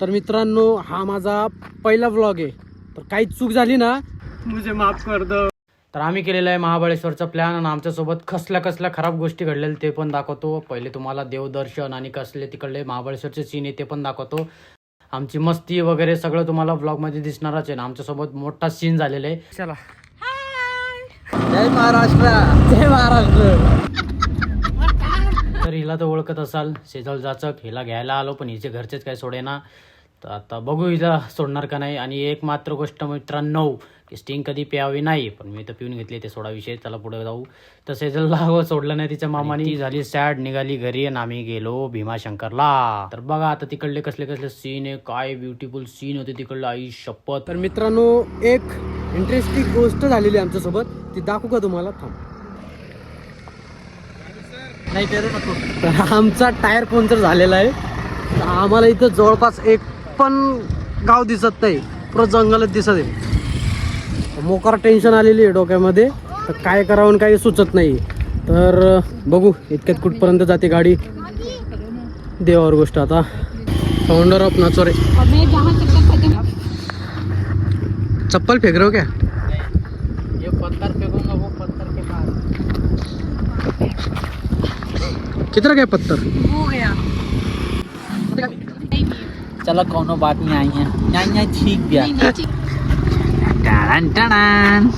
तर मित्रांनो हा माझा पहिला व्लॉग आहे. तर काही चूक झाली ना मुझे माफ कर दो. तर आम्ही केलेला आहे महाबळेश्वरचा प्लॅन आणि आमच्यासोबत कसल्या कसल्या खराब गोष्टी घडलेल्या ते पण दाखवतो. पहिले तुम्हाला देवदर्शन आणि कसले तिकडले महाबळेश्वरचे सीन आहे ते पण दाखवतो. आमची मस्ती वगैरे सगळं तुम्हाला व्लॉगमध्ये दिसणारच आहे ना आमच्यासोबत मोठा सीन झालेला आहे. चला. जय महाराष्ट्र. जय महाराष्ट्र. तर हिला तर ओळखत असाल. शेजल जाचक हिला घ्यायला आलो पण हिचे घरचेच काय सोडेना. तर आता बघू हिला सोडणार का नाही. आणि एक मात्र गोष्ट मित्रांनो की स्टिंग कधी प्यावी नाही पण मी तर पिऊन घेतली ते सोडा विषय चला पुढे जाऊ. तर सेजलला हवं सोडलं नाही तिच्या मामाने. ती झाली सॅड निघाली घरी आणि आम्ही गेलो भीमाशंकरला. तर बघा आता तिकडले कसले कसले सीन आहे. काय ब्युटिफुल सीन होते तिकडलं आई शपथ. तर मित्रांनो एक इंटरेस्टिंग गोष्ट झालेली आमच्यासोबत. ती दाखवू का तुम्हाला? थांब. नाही पेरू नको. तर आमचा टायर पंक्चर झालेला आहे. आम्हाला इथं जवळपास एक पण गाव दिसत नाही. पुरं जंगलच दिसत आहे. मोकार टेन्शन आलेली आहे डोक्यामध्ये. तर काय करावं आणि काही सुचत नाही. तर बघू इतक्यात कुठपर्यंत जाते गाडी. देवावर गोष्ट आता. फाउंडर ऑफ नाचोरे चप्पल फेक रहे हो क्या ये पत्थर फेंकूंगा वो पत्थर के पास कितना क्या पत्थर? हो गया। चलो कोनो बात नहीं आई है। नहीं नहीं ठीक। गया टन टन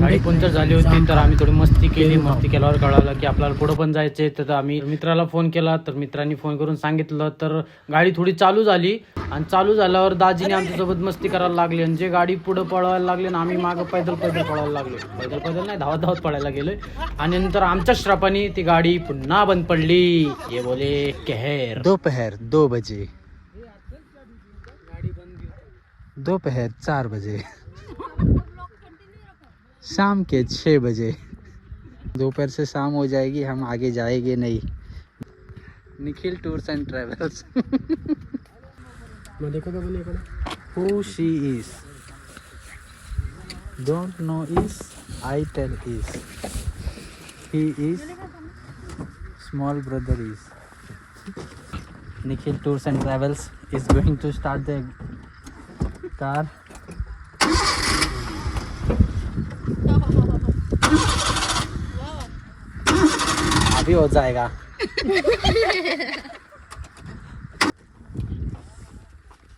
गाडी पंक्चर झाली होती तर आम्ही थोडी मस्ती केली मस्ती केल्यावर कळालं की आपल्याला पुढं पण जायचंय. तर आम्ही मित्राला फोन केला तर मित्रांनी फोन करून सांगितलं तर गाडी थोडी चालू झाली. आणि चालू झाल्यावर दाजीने आमच्यासोबत मस्ती करायला लागली. आणि जे गाडी पुढं पळवायला लागली आणि आम्ही मागं पैदल पैदल पळायला लागलो. पैदल पैदल नाही धावत धावत पळायला गेलोय. आणि नंतर आमच्या श्रापाने ती गाडी पुन्हा बंद पडली. ये बोले कहर. दोपहर दो बजे. दोपहर चार बजे. शाम के छः बजे। दोपहर से शाम हो जाएगी हम आगे जाएँगे नहीं। Nikhil tours and travels. Who tell is he is small brother is Nikhil tours and travels is going to start the car car अभी हो जाएगा।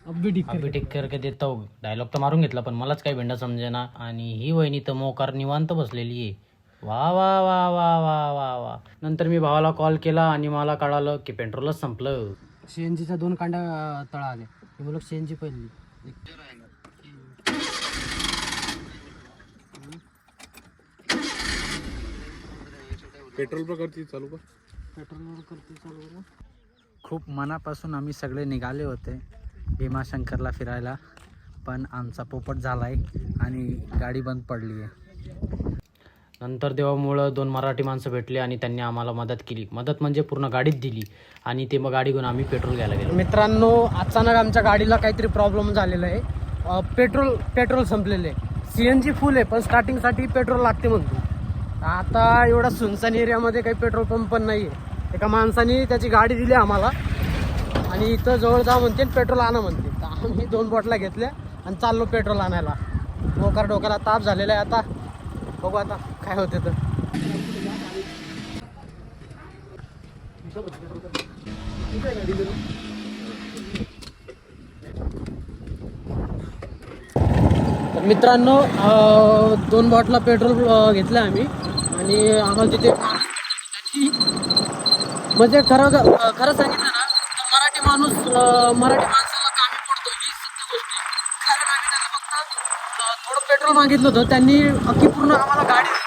अभी ठीक करके देता हूँ। डायलॉग तर मारून घेतला पण मलाच काही भेंडा समजेना आणि ही वहिनी तर मोकार निवांत बसलेली आहे. वा वा वा वा वा वा वा. नंतर मी भावाला कॉल केला आणि मला कळालं की पेट्रोलच संपलं. सीएनजीच्या दोन कांड्या तळा आल्या. मी बोललो सीएनजी पहिली. पेट्रोल पर करती चालू का पेट्रोलवर करते चालू खूप मनापासून आम्ही सगळे निघाले होते भीमाशंकरला फिरायला पण आमचा पोपट झालाय आणि गाडी बंद पडली आहे. नंतर देवामुळं दोन मराठी माणसं भेटली आणि त्यांनी आम्हाला मदत केली. मदत म्हणजे पूर्ण गाडीच दिली आणि ते मग गाडी घेऊन आम्ही पेट्रोल घ्यायला गेलो. मित्रांनो अचानक आमच्या गाडीला काहीतरी प्रॉब्लेम झालेला आहे. पेट्रोल पेट्रोल संपलेलं आहे. सी एन जी फुल आहे पण स्टार्टिंगसाठी पेट्रोल लागते म्हणतो. आता एवढा सुनसान एरियामध्ये काही पेट्रोल पंप पण नाही आहे एका माणसाने त्याची गाडी दिली आम्हाला. आणि इथं जवळ जा म्हणते आणि पेट्रोल आणा म्हणते. तर आम्ही दोन बॉटला घेतल्या आणि चाललो पेट्रोल आणायला. डोकार डोक्याला ताप झालेला आहे आता. बघू आता काय होते तर. तर मित्रांनो दोन बॉटला पेट्रोल घेतलं आम्ही. आणि आम्हाला तिथे म्हणजे खरं खरं सांगितलं ना तर मराठी माणूस मराठी माणसाला कामी पडतो ही सत्य गोष्ट कारण आम्ही त्यांना फक्त थोडं पेट्रोल मागितलं होतं त्यांनी अख्खी पूर्ण आम्हाला गाडी दिली.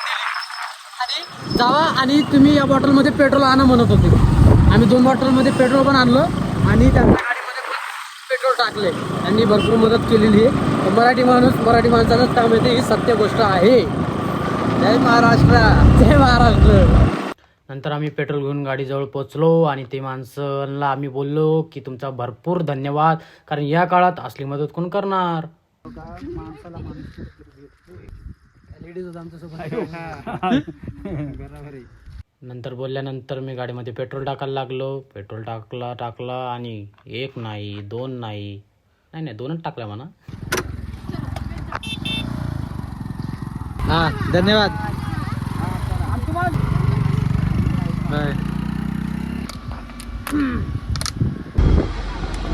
आणि जावा आणि तुम्ही या बॉटलमध्ये पेट्रोल आणा म्हणत होते. आम्ही दोन बॉटलमध्ये पेट्रोल पण आणलं आणि त्यांच्या गाडीमध्ये पण पेट्रोल टाकले. त्यांनी भरपूर मदत केलेली आहे. मराठी माणूस मराठी माणसालाच काम येते ही सत्य गोष्ट आहे. जय महाराष्ट्र. जय महाराष्ट्र. नंतर आम्ही पेट्रोल घेऊन गाडीजवळ पोचलो आणि ते माणसांना आम्ही बोललो की तुमचा भरपूर धन्यवाद कारण या काळात असली मदत कोण करणार? नंतर बोलल्यानंतर मी गाडीमध्ये पेट्रोल टाकायला लागलो. पेट्रोल टाकला टाकला आणि एक नाही दोन नाही. नाही नाही दोनच टाकल्या म्हणा. हा धन्यवाद. बाय.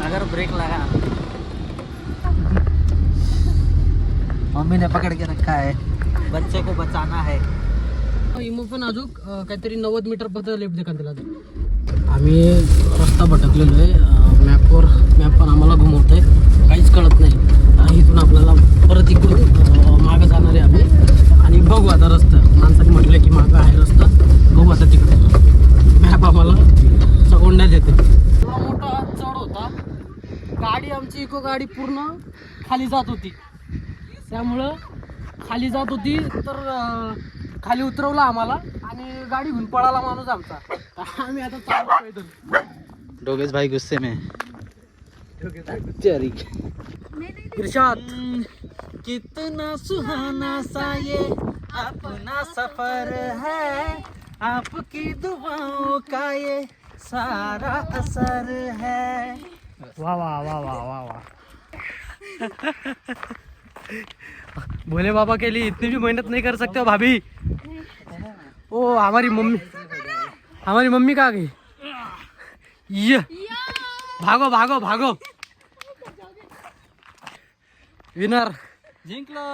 अगर ब्रेक लगा मम्मी ने पकड़ के रखा है. बच्चे को बचाना है. इमो पण अजून काहीतरी नव्वद मीटर पर्यंत लेफ्ट दे त्याला आम्ही रस्ता भटकलेलो आहे. मॅपवर मॅप पण आम्हाला घुमवत आहे काहीच कळत नाही आणि इथून आपल्याला परत इकडून अं, मागं जाणार आहे आम्ही आणि बघू आता रस्ता माणसाने म्हटलं की मागं आहे रस्ता बघू आता तिकडे मॅप आम्हाला चकोंड्यात येते एवढा मोठा चढ होता गाडी आमची इको गाडी पूर्ण खाली जात होती. त्यामुळं खाली जात होती तर खाली उतरवलं आम्हाला आणि गाडी घेऊन पळाला माणूस आमचा. आम्ही आता पैदल डोगेश भाई गुस्से में. इर्षाद कितना सुहाना सा ये अपना सफर है आपकी दुआओं का ये सारा असर है। वाह वाह वाह वाह वाह वाह भोले बाबा के लिए इतनी भी मेहनत नहीं कर सकते हो भाभी। ओ हमारी मम्मी। हमारी मम्मी कहाँ गई? ये। भागो भागो भागो। विनर जिंकलो।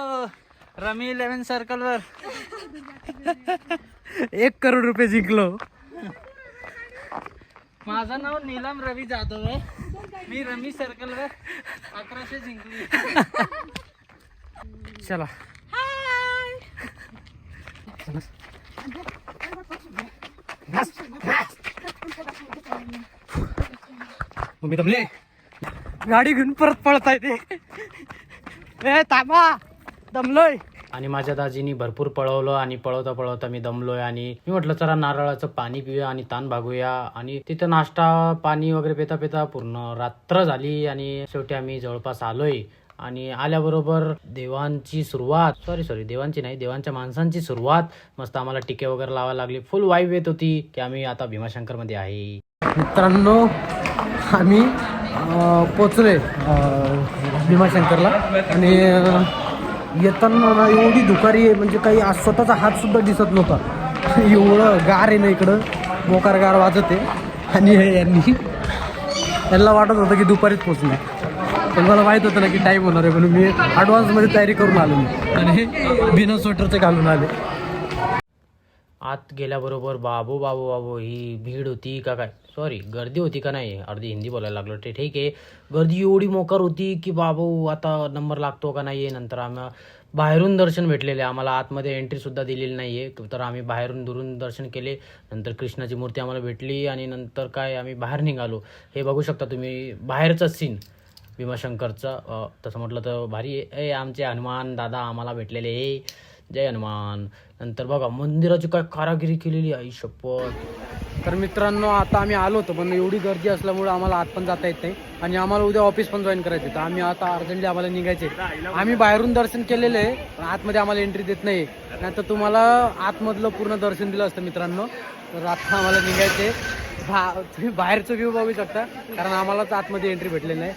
रमी इलेव्हन सर्कल वर एक करोड रुपये जिंकलो। माझं नाव नीलम रवी जाधव आहे. मी रमी सर्कल वर अकराशे जिंकली. चला. मम्मी दमले गाडी घेऊन परत पळता येते ए थांबा. दमलोय. आणि माझ्या दाजीनी भरपूर पळवलं आणि पळवता पळवता मी दमलोय आणि मी म्हटलं चला नारळाचं पाणी पिऊया आणि ताण भागूया. आणि तिथं नाश्ता पाणी वगैरे पिता पिता पूर्ण रात्र झाली आणि शेवटी आम्ही जवळपास आलोय. आणि आल्याबरोबर देवांची सुरुवात सॉरी सॉरी देवांची नाही देवांच्या माणसांची सुरुवात. मस्त आम्हाला टिके वगैरे लावायला लागली. फुल वाईब येत होती की आम्ही आता भीमाशंकरमध्ये आहे. मित्रांनो आम्ही पोचलोय भीमाशंकरला. आणि येताना ना एवढी दुकारी आहे म्हणजे काही आज स्वतःचा हात सुद्धा दिसत नव्हता. एवढं गार आहे ना इकडं. मोकार गार वाजत आहे. आणि हे यांनी त्यांना वाटत होतं की दुपारीच पोचणार पण मला माहीत होतं ना की टाईम होणार आहे म्हणून मी ॲडव्हान्समध्ये तयारी करून आलो मी. आणि बिना स्वेटरचे घालून आले. आत गेल्याबरोबर बाबू बाबू बाबू ही भीड होती का काय? सॉरी गर्दी होती का नाही? अर्धी हिंदी बोलायला लागलो. ते ठीक आहे. गर्दी एवढी मोकार होती की बाबू आता नंबर लागतो का नाही आहे नंतर आम्ही बाहेरून दर्शन भेटलेले. आम्हाला आतमध्ये एंट्रीसुद्धा दिलेली नाही आहे तर आम्ही बाहेरून दुरून दर्शन केले. नंतर कृष्णाची मूर्ती आम्हाला भेटली आणि नंतर काय आम्ही बाहेर निघालो. हे बघू शकता तुम्ही. बाहेरचा सीन भीमाशंकरचं. तसं म्हटलं तर भारी आहे. ए आमचे हनुमान दादा आम्हाला भेटलेले. हे जय हनुमान. नंतर बघा मंदिराची काय कारागिरी केलेली आई शपथ. तर मित्रांनो आता आम्ही आलो होतो पण एवढी गर्दी असल्यामुळे आम्हाला आत पण जाता येत नाही. आणि आम्हाला उद्या ऑफिस पण जॉईन करायचं तर आम्ही आता अर्जंटली आम्हाला निघायचे आम्ही बाहेरून दर्शन केलेलं आहे पण आतमध्ये आम्हाला एंट्री देत नाही. नाहीतर तुम्हाला आतमधलं पूर्ण दर्शन दिलं असतं मित्रांनो. तर आता आम्हाला निघायचे बा तुम्ही बाहेरचं व्ह्यू बघू शकता कारण आम्हालाच आतमध्ये एंट्री भेटलेली नाही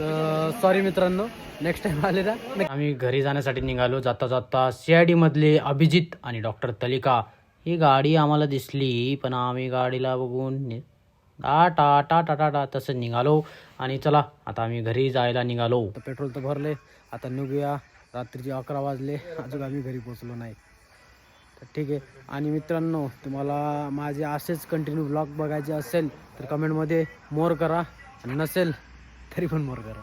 तर सॉरी मित्रांनो नेक्स्ट टाइम आले ना आम्ही घरी जाण्यासाठी निघालो. जाता जाता सी आय डी मधले अभिजित आणि डॉक्टर तलिका. ही गाडी आम्हाला दिसली पण आम्ही गाडीला बघून नि- टा टा टा टा टा टा तसं निघालो. आणि चला आता आम्ही घरी जायला निघालो. पेट्रोल तर भरले. आता निघूया. रात्रीचे अकरा वाजले. अजून आम्ही घरी पोचलो नाही. तर ठीक आहे. आणि मित्रांनो तुम्हाला माझे असेच कंटिन्यू ब्लॉग बघायचे असेल तर कमेंटमध्ये मोर करा. नसेल तरी पण मोर करा